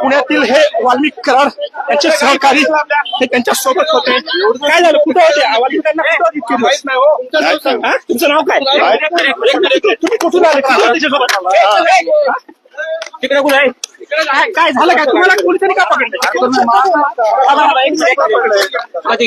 पुण्यातील हे वाल्मिक कराड यांचे सहकारी हे त्यांच्या सोबत होते काय झालं कुठं होते तुमचं नाव काय तुम्ही कुठून आले तिकडे कुठे काय झालं काय तुम्हाला पोलिसांनी का पकडलं अरे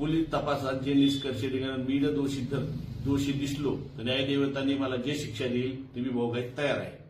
पोलीस तपासात जे निष्कर्ष दिल्यानंतर मी जर दोषी जर दोषी दिसलो. तर न्यायदेवतांनी मला जे शिक्षा देईल ती मी भोगायला तयार आहे.